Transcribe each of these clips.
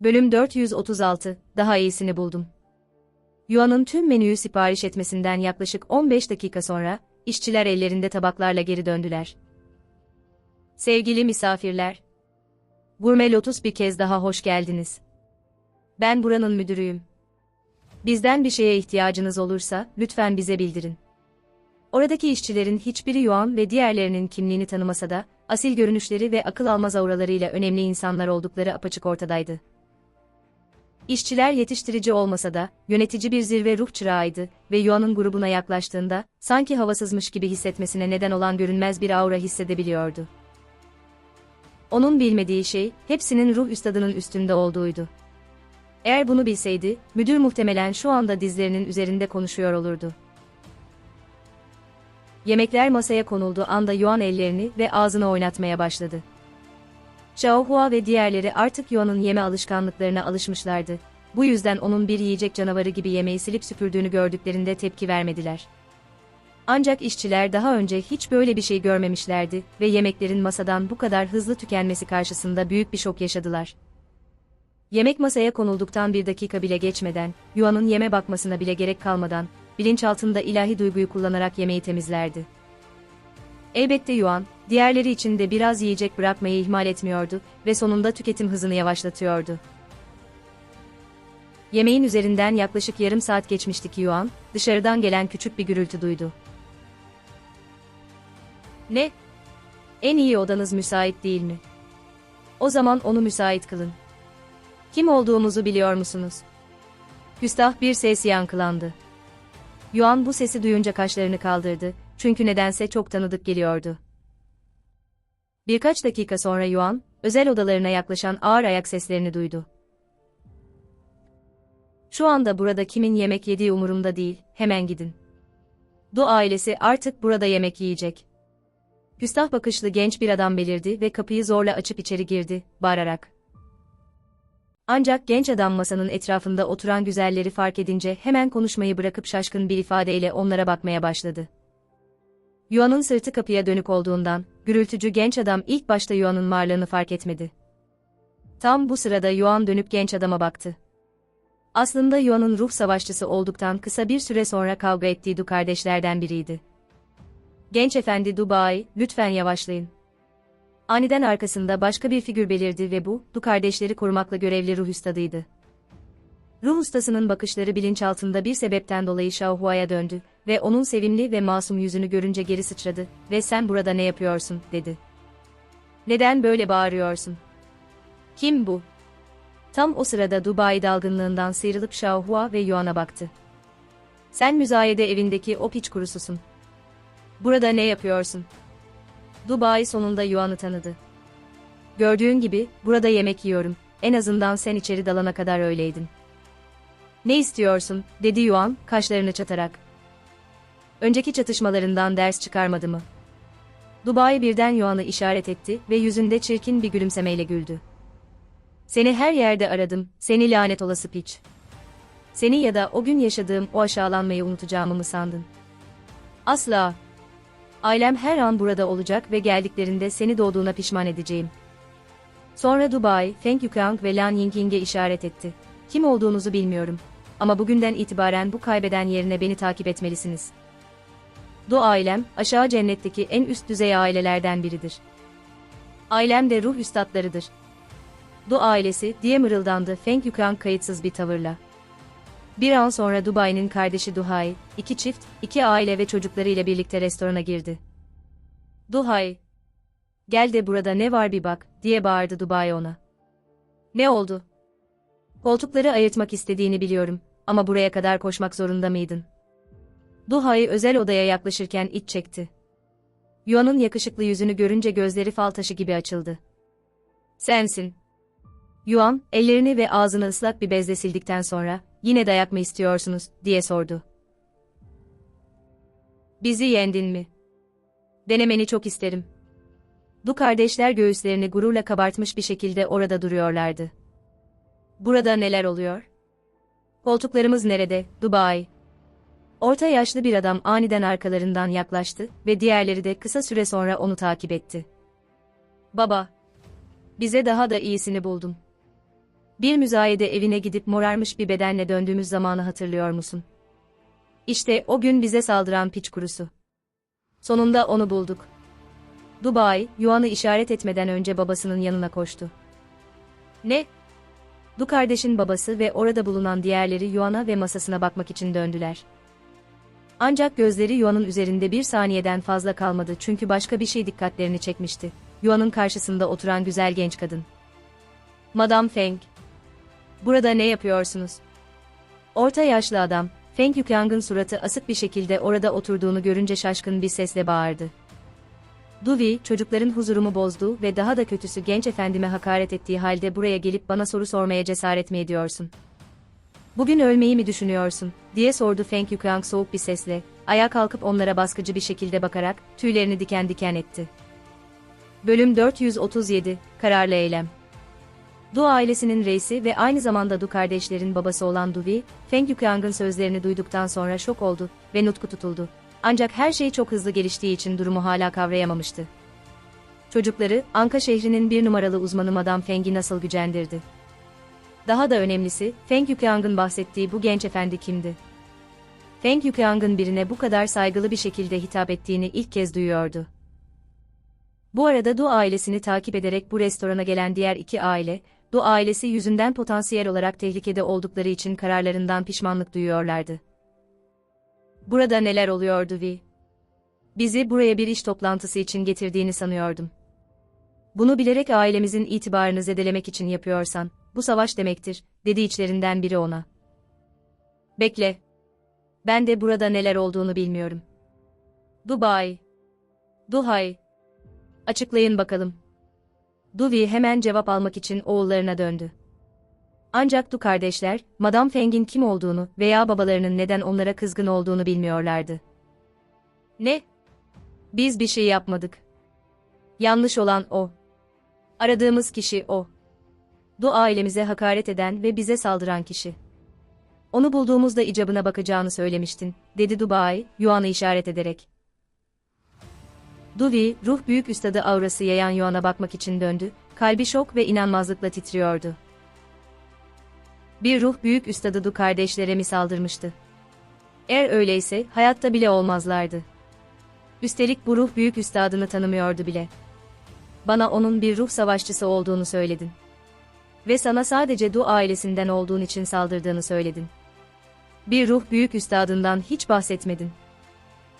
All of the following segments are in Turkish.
Bölüm 436, daha iyisini buldum. Yuan'ın tüm menüyü sipariş etmesinden yaklaşık 15 dakika sonra, işçiler ellerinde tabaklarla geri döndüler. Sevgili misafirler, Gurme Lotus bir kez daha hoş geldiniz. Ben buranın müdürüyüm. Bizden bir şeye ihtiyacınız olursa, lütfen bize bildirin. Oradaki işçilerin hiçbiri Yuan ve diğerlerinin kimliğini tanımasa da, asil görünüşleri ve akıl almaz auralarıyla önemli insanlar oldukları apaçık ortadaydı. İşçiler yetiştirici olmasa da, yönetici bir zirve ruh çırağıydı ve Yuan'ın grubuna yaklaştığında, sanki havasızmış gibi hissetmesine neden olan görünmez bir aura hissedebiliyordu. Onun bilmediği şey, hepsinin ruh üstadının üstünde olduğuydu. Eğer bunu bilseydi, müdür muhtemelen şu anda dizlerinin üzerinde konuşuyor olurdu. Yemekler masaya konuldu anda Yuan ellerini ve ağzını oynatmaya başladı. Xiao Hua ve diğerleri artık Yuan'ın yeme alışkanlıklarına alışmışlardı. Bu yüzden onun bir yiyecek canavarı gibi yemeği silip süpürdüğünü gördüklerinde tepki vermediler. Ancak işçiler daha önce hiç böyle bir şey görmemişlerdi ve yemeklerin masadan bu kadar hızlı tükenmesi karşısında büyük bir şok yaşadılar. Yemek masaya konulduktan bir dakika bile geçmeden, Yuan'ın yeme bakmasına bile gerek kalmadan, bilinçaltında ilahi duyguyu kullanarak yemeği temizlerdi. Elbette Yuan, diğerleri için de biraz yiyecek bırakmayı ihmal etmiyordu ve sonunda tüketim hızını yavaşlatıyordu. Yemeğin üzerinden yaklaşık yarım saat geçmişti ki Yuan, dışarıdan gelen küçük bir gürültü duydu. Ne? En iyi odanız müsait değil mi? O zaman onu müsait kılın. Kim olduğumuzu biliyor musunuz? Küstah bir ses yankılandı. Yuan bu sesi duyunca kaşlarını kaldırdı, çünkü nedense çok tanıdık geliyordu. Birkaç dakika sonra Yuan, özel odalarına yaklaşan ağır ayak seslerini duydu. Şu anda burada kimin yemek yediği umurumda değil, hemen gidin. Du ailesi artık burada yemek yiyecek. Küstah bakışlı genç bir adam belirdi ve kapıyı zorla açıp içeri girdi, bağırarak. Ancak genç adam masanın etrafında oturan güzelleri fark edince hemen konuşmayı bırakıp şaşkın bir ifadeyle onlara bakmaya başladı. Yuan'ın sırtı kapıya dönük olduğundan, gürültücü genç adam ilk başta Yuan'ın varlığını fark etmedi. Tam bu sırada Yuan dönüp genç adama baktı. Aslında Yuan'ın ruh savaşçısı olduktan kısa bir süre sonra kavga ettiği Du kardeşlerden biriydi. Genç efendi Dubai, lütfen yavaşlayın. Aniden arkasında başka bir figür belirdi ve bu, Du kardeşleri korumakla görevli ruh üstadıydı. Ruh ustasının bakışları bilinçaltında bir sebepten dolayı Xiaohua'ya döndü ve onun sevimli ve masum yüzünü görünce geri sıçradı ve sen burada ne yapıyorsun, dedi. Neden böyle bağırıyorsun? Kim bu? Tam o sırada Dubai dalgınlığından sıyrılıp Xiaohua ve Yuan'a baktı. Sen müzayede evindeki o piç kurususun. Burada ne yapıyorsun? Dubai sonunda Yuan'ı tanıdı. Gördüğün gibi, burada yemek yiyorum, en azından sen içeri dalana kadar öyleydin. Ne istiyorsun, dedi Yuan, kaşlarını çatarak. Önceki çatışmalarından ders çıkarmadı mı? Dubai birden Yuan'ı işaret etti ve yüzünde çirkin bir gülümsemeyle güldü. Seni her yerde aradım, seni lanet olası piç. Seni ya da o gün yaşadığım o aşağılanmayı unutacağımı mı sandın? Asla. Ailem her an burada olacak ve geldiklerinde seni doğduğuna pişman edeceğim. Sonra Dubai, Feng Yukang ve Lan Yingying'e işaret etti. Kim olduğunuzu bilmiyorum. Ama bugünden itibaren bu kaybeden yerine beni takip etmelisiniz. Du ailem, aşağı cennetteki en üst düzey ailelerden biridir. Ailem de ruh üstadlarıdır. Du ailesi, diye mırıldandı Feng Yukang kayıtsız bir tavırla. Bir an sonra Dubai'nin kardeşi Duhai, iki çift, iki aile ve çocuklarıyla birlikte restorana girdi. Duhai, gel de burada ne var bir bak, diye bağırdı Dubai ona. Ne oldu? Koltukları ayırtmak istediğini biliyorum, ama buraya kadar koşmak zorunda mıydın? Duhai özel odaya yaklaşırken iç çekti. Yuan'ın yakışıklı yüzünü görünce gözleri fal taşı gibi açıldı. Sensin. Yuan, ellerini ve ağzını ıslak bir bezle sildikten sonra, yine dayak mı istiyorsunuz, diye sordu. Bizi yendin mi? Denemeni çok isterim. Du kardeşler göğüslerini gururla kabartmış bir şekilde orada duruyorlardı. Burada neler oluyor? Koltuklarımız nerede, Dubai? Orta yaşlı bir adam aniden arkalarından yaklaştı ve diğerleri de kısa süre sonra onu takip etti. Baba, bize daha da iyisini buldum. Bir müzayede evine gidip morarmış bir bedenle döndüğümüz zamanı hatırlıyor musun? İşte o gün bize saldıran piç kurusu. Sonunda onu bulduk. Dubai, Yuan'ı işaret etmeden önce babasının yanına koştu. Ne? Du kardeşin babası ve orada bulunan diğerleri Yuan'a ve masasına bakmak için döndüler. Ancak gözleri Yuan'ın üzerinde bir saniyeden fazla kalmadı çünkü başka bir şey dikkatlerini çekmişti. Yuan'ın karşısında oturan güzel genç kadın. Madame Feng. Burada ne yapıyorsunuz? Orta yaşlı adam, Feng Yukyang'ın suratı asık bir şekilde orada oturduğunu görünce şaşkın bir sesle bağırdı. Duvi, çocukların huzurumu bozdu ve daha da kötüsü genç efendime hakaret ettiği halde buraya gelip bana soru sormaya cesaret mi ediyorsun? Bugün ölmeyi mi düşünüyorsun? Diye sordu Feng Yukyang soğuk bir sesle, ayağa kalkıp onlara baskıcı bir şekilde bakarak, tüylerini diken diken etti. Bölüm 437, Kararlı Eylem Du ailesinin reisi ve aynı zamanda Du kardeşlerin babası olan Duvi, Feng Yukyang'ın sözlerini duyduktan sonra şok oldu ve nutku tutuldu. Ancak her şey çok hızlı geliştiği için durumu hala kavrayamamıştı. Çocukları, Anka şehrinin bir numaralı uzmanı Madame Feng'i nasıl gücendirdi? Daha da önemlisi, Feng Yukyang'ın bahsettiği bu genç efendi kimdi? Feng Yukyang'ın birine bu kadar saygılı bir şekilde hitap ettiğini ilk kez duyuyordu. Bu arada Du ailesini takip ederek bu restorana gelen diğer iki aile, Du ailesi yüzünden potansiyel olarak tehlikede oldukları için kararlarından pişmanlık duyuyorlardı. Burada neler oluyordu Vi? Bizi buraya bir iş toplantısı için getirdiğini sanıyordum. Bunu bilerek ailemizin itibarını zedelemek için yapıyorsan, bu savaş demektir, dedi içlerinden biri ona. Bekle. Ben de burada neler olduğunu bilmiyorum. Dubai. Duhay. Açıklayın bakalım. Duvi hemen cevap almak için oğullarına döndü. Ancak Du kardeşler, Madame Feng'in kim olduğunu veya babalarının neden onlara kızgın olduğunu bilmiyorlardı. Ne? Biz bir şey yapmadık. Yanlış olan o. Aradığımız kişi o. Du ailemize hakaret eden ve bize saldıran kişi. Onu bulduğumuzda icabına bakacağını söylemiştin, dedi Dubai, Yuan'ı işaret ederek. Duvi, ruh büyük üstadı aurası yayan Yuan'a bakmak için döndü, kalbi şok ve inanmazlıkla titriyordu. Bir ruh büyük üstadı Du kardeşlere mi saldırmıştı? Eğer öyleyse, hayatta bile olmazlardı. Üstelik bu ruh büyük üstadını tanımıyordu bile. Bana onun bir ruh savaşçısı olduğunu söyledin. Ve sana sadece Du ailesinden olduğun için saldırdığını söyledin. Bir ruh büyük üstadından hiç bahsetmedin.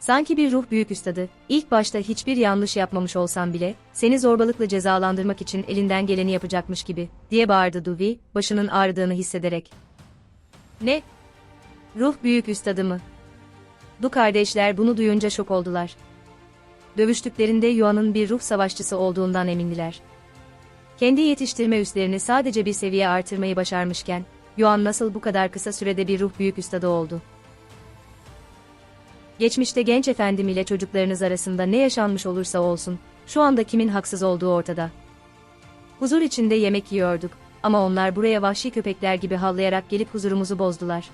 Sanki bir ruh büyük üstadı, ilk başta hiçbir yanlış yapmamış olsan bile, seni zorbalıkla cezalandırmak için elinden geleni yapacakmış gibi, diye bağırdı Duvi, başının ağrıdığını hissederek. Ne? Ruh büyük üstadı mı? Du kardeşler bunu duyunca şok oldular. Dövüştüklerinde Yuan'ın bir ruh savaşçısı olduğundan emindiler. Kendi yetiştirme üslerini sadece bir seviye artırmayı başarmışken, Yuan nasıl bu kadar kısa sürede bir ruh büyük üstadı oldu? Geçmişte genç efendim ile çocuklarınız arasında ne yaşanmış olursa olsun, şu anda kimin haksız olduğu ortada. Huzur içinde yemek yiyorduk ama onlar buraya vahşi köpekler gibi havlayarak gelip huzurumuzu bozdular.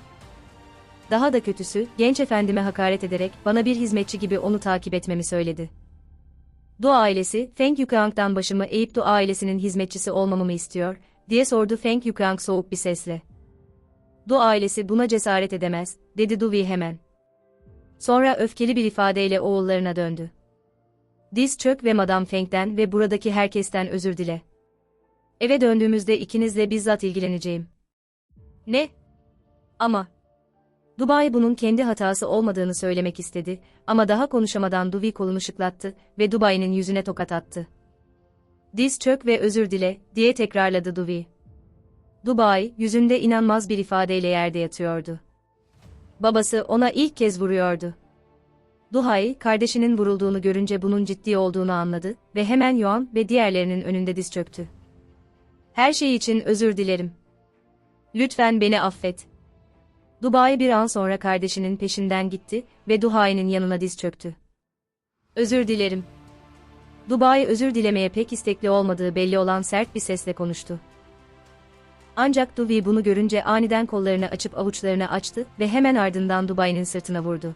Daha da kötüsü, genç efendime hakaret ederek bana bir hizmetçi gibi onu takip etmemi söyledi. Du ailesi, Feng Yukang'dan başımı eğip Du ailesinin hizmetçisi olmamı mı istiyor, diye sordu Feng Yukang soğuk bir sesle. Du ailesi buna cesaret edemez, dedi Duvi hemen. Sonra öfkeli bir ifadeyle oğullarına döndü. Diz çök ve Madame Feng'den ve buradaki herkesten özür dile. Eve döndüğümüzde ikinizle bizzat ilgileneceğim. Ne? Ama... Dubai bunun kendi hatası olmadığını söylemek istedi ama daha konuşamadan Duvi kolunu şıklattı ve Dubai'nin yüzüne tokat attı. Diz çök ve özür dile, diye tekrarladı Duvi. Dubai, yüzünde inanmaz bir ifadeyle yerde yatıyordu. Babası ona ilk kez vuruyordu. Duhay, kardeşinin vurulduğunu görünce bunun ciddi olduğunu anladı ve hemen Yuan ve diğerlerinin önünde diz çöktü. Her şey için özür dilerim. Lütfen beni affet. Dubai bir an sonra kardeşinin peşinden gitti ve Duhay'ın yanına diz çöktü. Özür dilerim. Dubai özür dilemeye pek istekli olmadığı belli olan sert bir sesle konuştu. Ancak Duvi bunu görünce aniden kollarını açıp avuçlarını açtı ve hemen ardından Dubai'nin sırtına vurdu.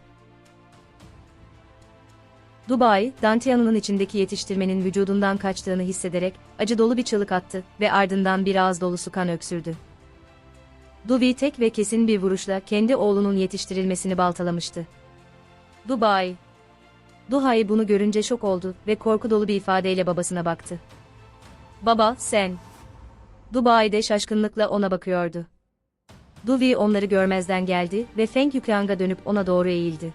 Dubai, Dantiano'nun içindeki yetiştirmenin vücudundan kaçtığını hissederek acı dolu bir çığlık attı ve ardından bir ağız dolusu kan öksürdü. Duvi tek ve kesin bir vuruşla kendi oğlunun yetiştirilmesini baltalamıştı. Dubai. Duhai bunu görünce şok oldu ve korku dolu bir ifadeyle babasına baktı. Baba, sen. Dubai de şaşkınlıkla ona bakıyordu. Duvi onları görmezden geldi ve Feng Yukiang'a dönüp ona doğru eğildi.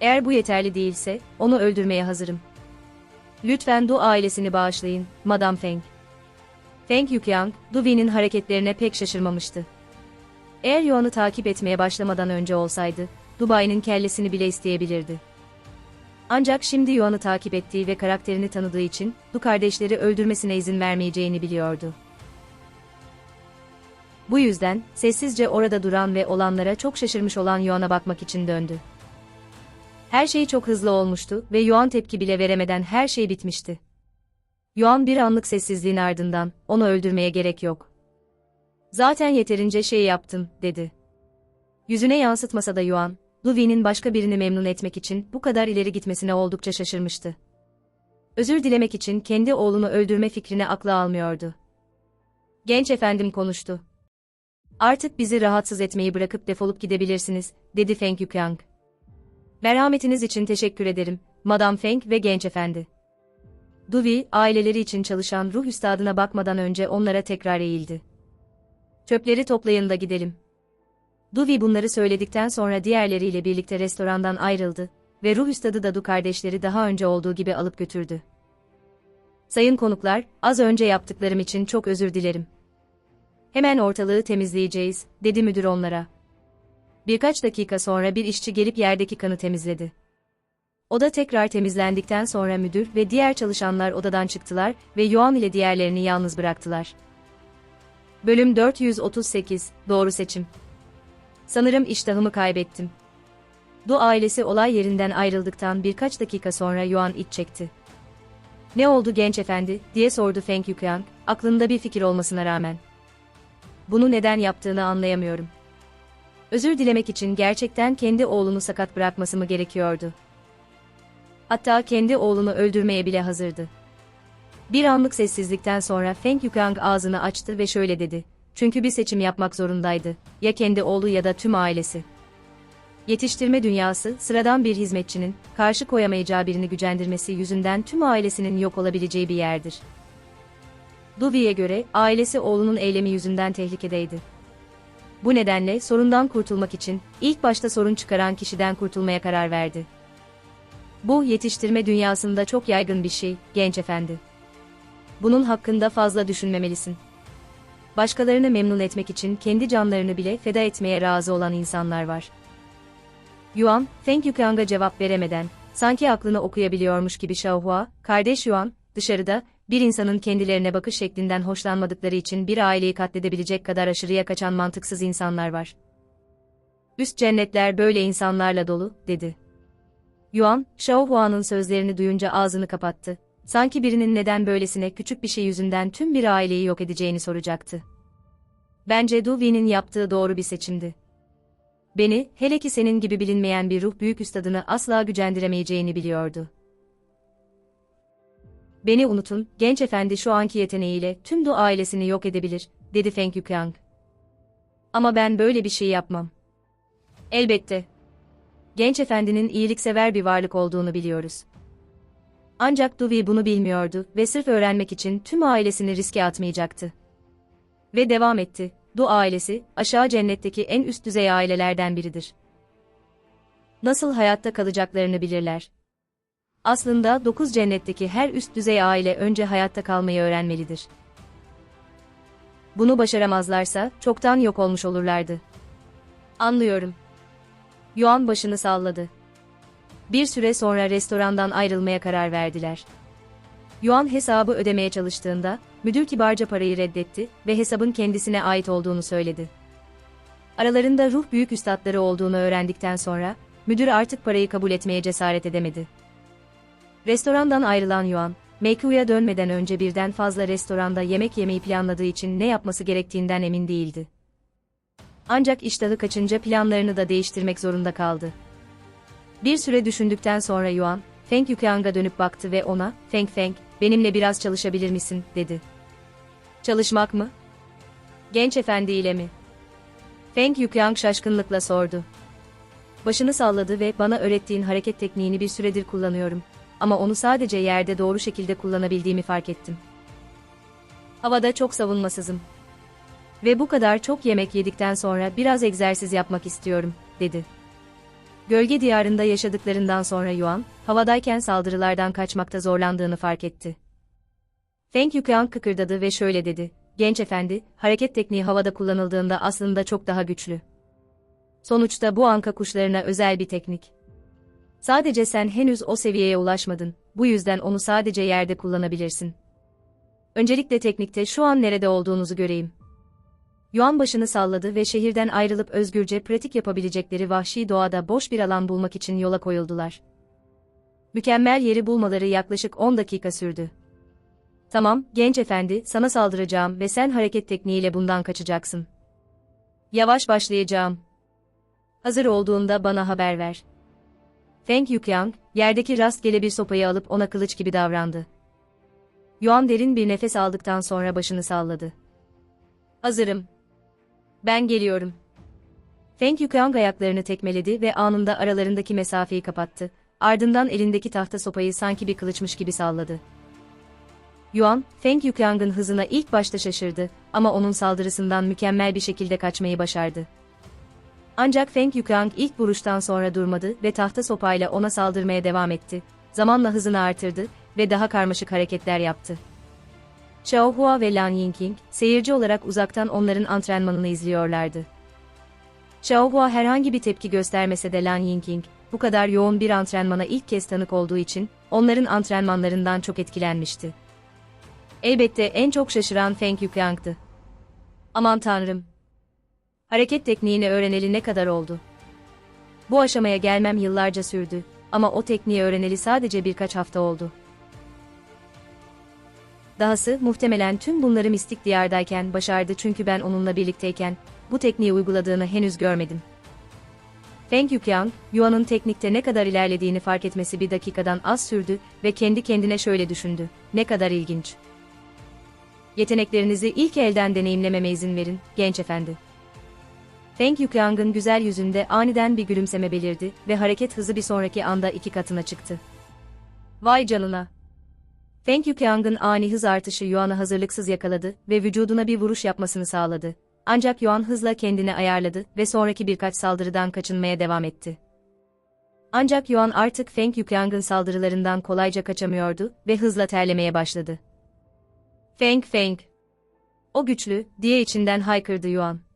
Eğer bu yeterli değilse, onu öldürmeye hazırım. Lütfen Du ailesini bağışlayın, Madame Feng. Feng Yukiang, Duvi'nin hareketlerine pek şaşırmamıştı. Eğer Yuan'ı takip etmeye başlamadan önce olsaydı, Dubai'nin kellesini bile isteyebilirdi. Ancak şimdi Yuan'ı takip ettiği ve karakterini tanıdığı için, Du kardeşleri öldürmesine izin vermeyeceğini biliyordu. Bu yüzden, sessizce orada duran ve olanlara çok şaşırmış olan Yuan'a bakmak için döndü. Her şey çok hızlı olmuştu ve Yuan tepki bile veremeden her şey bitmişti. Yuan bir anlık sessizliğin ardından, onu öldürmeye gerek yok. Zaten yeterince şey yaptım, dedi. Yüzüne yansıtmasa da Yuan, Luvi'nin başka birini memnun etmek için bu kadar ileri gitmesine oldukça şaşırmıştı. Özür dilemek için kendi oğlunu öldürme fikrini akla almıyordu. Genç efendim konuştu. Artık bizi rahatsız etmeyi bırakıp defolup gidebilirsiniz, dedi Feng Yukyang. Merhametiniz için teşekkür ederim, Madame Feng ve genç efendi. Duvi, aileleri için çalışan ruh üstadına bakmadan önce onlara tekrar eğildi. Çöpleri toplayın da gidelim. Duvi bunları söyledikten sonra diğerleriyle birlikte restorandan ayrıldı ve ruh üstadı da Du kardeşleri daha önce olduğu gibi alıp götürdü. Sayın konuklar, az önce yaptıklarım için çok özür dilerim. Hemen ortalığı temizleyeceğiz, dedi müdür onlara. Birkaç dakika sonra bir işçi gelip yerdeki kanı temizledi. Oda tekrar temizlendikten sonra müdür ve diğer çalışanlar odadan çıktılar ve Yuan ile diğerlerini yalnız bıraktılar. Bölüm 438, Doğru Seçim Sanırım iştahımı kaybettim. Du ailesi olay yerinden ayrıldıktan birkaç dakika sonra Yuan iç çekti. Ne oldu genç efendi, diye sordu Feng Yukiang, aklında bir fikir olmasına rağmen. Bunu neden yaptığını anlayamıyorum. Özür dilemek için gerçekten kendi oğlunu sakat bırakması mı gerekiyordu? Hatta kendi oğlunu öldürmeye bile hazırdı. Bir anlık sessizlikten sonra Feng Yukang ağzını açtı ve şöyle dedi. Çünkü bir seçim yapmak zorundaydı. Ya kendi oğlu ya da tüm ailesi. Yetiştirme dünyası, sıradan bir hizmetçinin, karşı koyamayacağı birini gücendirmesi yüzünden tüm ailesinin yok olabileceği bir yerdir. Duvi'ye göre, ailesi oğlunun eylemi yüzünden tehlikedeydi. Bu nedenle sorundan kurtulmak için, ilk başta sorun çıkaran kişiden kurtulmaya karar verdi. Bu, yetiştirme dünyasında çok yaygın bir şey, genç efendi. Bunun hakkında fazla düşünmemelisin. Başkalarını memnun etmek için kendi canlarını bile feda etmeye razı olan insanlar var. Yuan, Feng Yukang'a cevap veremeden, sanki aklını okuyabiliyormuş gibi Xiaohua, kardeş Yuan, dışarıda, bir insanın kendilerine bakış şeklinden hoşlanmadıkları için bir aileyi katledebilecek kadar aşırıya kaçan mantıksız insanlar var. Üst cennetler böyle insanlarla dolu, dedi. Yuan, Xiaohua'nın sözlerini duyunca ağzını kapattı. Sanki birinin neden böylesine küçük bir şey yüzünden tüm bir aileyi yok edeceğini soracaktı. Bence Duvi'nin yaptığı doğru bir seçimdi. Beni, hele ki senin gibi bilinmeyen bir ruh büyük üstadını asla gücendiremeyeceğini biliyordu. Beni unutun, genç efendi şu anki yeteneğiyle tüm Du ailesini yok edebilir, dedi Feng Yukiang. Ama ben böyle bir şey yapmam. Elbette. Genç efendinin iyiliksever bir varlık olduğunu biliyoruz. Ancak Duvi bunu bilmiyordu ve sırf öğrenmek için tüm ailesini riske atmayacaktı. Ve devam etti. Du ailesi, aşağı cennetteki en üst düzey ailelerden biridir. Nasıl hayatta kalacaklarını bilirler. Aslında dokuz cennetteki her üst düzey aile önce hayatta kalmayı öğrenmelidir. Bunu başaramazlarsa çoktan yok olmuş olurlardı. Anlıyorum. Yuan başını salladı. Bir süre sonra restorandan ayrılmaya karar verdiler. Yuan hesabı ödemeye çalıştığında, müdür kibarca parayı reddetti ve hesabın kendisine ait olduğunu söyledi. Aralarında ruh büyük üstadları olduğunu öğrendikten sonra, müdür artık parayı kabul etmeye cesaret edemedi. Restorandan ayrılan Yuan, Meiku'ya dönmeden önce birden fazla restoranda yemek yemeyi planladığı için ne yapması gerektiğinden emin değildi. Ancak iştahı kaçınca planlarını da değiştirmek zorunda kaldı. Bir süre düşündükten sonra Yuan, Feng Yukiang'a dönüp baktı ve ona, Feng Feng, benimle biraz çalışabilir misin, dedi. Çalışmak mı? Genç efendi ile mi? Feng Yukiang şaşkınlıkla sordu. Başını salladı ve bana öğrettiğin hareket tekniğini bir süredir kullanıyorum. Ama onu sadece yerde doğru şekilde kullanabildiğimi fark ettim. Havada çok savunmasızım. Ve bu kadar çok yemek yedikten sonra biraz egzersiz yapmak istiyorum, dedi. Gölge diyarında yaşadıklarından sonra Yuan, havadayken saldırılardan kaçmakta zorlandığını fark etti. Feng Yukiang kıkırdadı ve şöyle dedi, genç efendi, hareket tekniği havada kullanıldığında aslında çok daha güçlü. Sonuçta bu anka kuşlarına özel bir teknik. Sadece sen henüz o seviyeye ulaşmadın, bu yüzden onu sadece yerde kullanabilirsin. Öncelikle teknikte şu an nerede olduğunuzu göreyim. Yuan başını salladı ve şehirden ayrılıp özgürce pratik yapabilecekleri vahşi doğada boş bir alan bulmak için yola koyuldular. Mükemmel yeri bulmaları yaklaşık 10 dakika sürdü. Tamam, genç efendi, sana saldıracağım ve sen hareket tekniğiyle bundan kaçacaksın. Yavaş başlayacağım. Hazır olduğunda bana haber ver. Feng Yukyang, yerdeki rastgele bir sopayı alıp ona kılıç gibi davrandı. Yuan derin bir nefes aldıktan sonra başını salladı. Hazırım. Ben geliyorum. Feng Yukyang ayaklarını tekmeledi ve anında aralarındaki mesafeyi kapattı. Ardından elindeki tahta sopayı sanki bir kılıçmış gibi salladı. Yuan, Feng Yukyang'ın hızına ilk başta şaşırdı ama onun saldırısından mükemmel bir şekilde kaçmayı başardı. Ancak Feng Yukyang ilk vuruştan sonra durmadı ve tahta sopayla ona saldırmaya devam etti. Zamanla hızını artırdı ve daha karmaşık hareketler yaptı. Xiao Hua ve Lan Yingqing, seyirci olarak uzaktan onların antrenmanını izliyorlardı. Xiao Hua herhangi bir tepki göstermese de Lan Yingqing, bu kadar yoğun bir antrenmana ilk kez tanık olduğu için, onların antrenmanlarından çok etkilenmişti. Elbette en çok şaşıran Feng Yuqiang'dı. Aman tanrım! Hareket tekniğini öğreneli ne kadar oldu? Bu aşamaya gelmem yıllarca sürdü ama o tekniği öğreneli sadece birkaç hafta oldu. Dahası muhtemelen tüm bunları mistik diyardayken başardı çünkü ben onunla birlikteyken bu tekniği uyguladığını henüz görmedim. Feng Yuqiang, Yuan'ın teknikte ne kadar ilerlediğini fark etmesi bir dakikadan az sürdü ve kendi kendine şöyle düşündü. Ne kadar ilginç. Yeteneklerinizi ilk elden deneyimlememe izin verin, genç efendi. Feng Yuqiang'ın güzel yüzünde aniden bir gülümseme belirdi ve hareket hızı bir sonraki anda iki katına çıktı. Vay canına! Feng Yuqiang'ın ani hız artışı Yuan'ı hazırlıksız yakaladı ve vücuduna bir vuruş yapmasını sağladı. Ancak Yuan hızla kendini ayarladı ve sonraki birkaç saldırıdan kaçınmaya devam etti. Ancak Yuan artık Feng Yuqiang'ın saldırılarından kolayca kaçamıyordu ve hızla terlemeye başladı. Feng Feng! O güçlü, diye içinden haykırdı Yuan.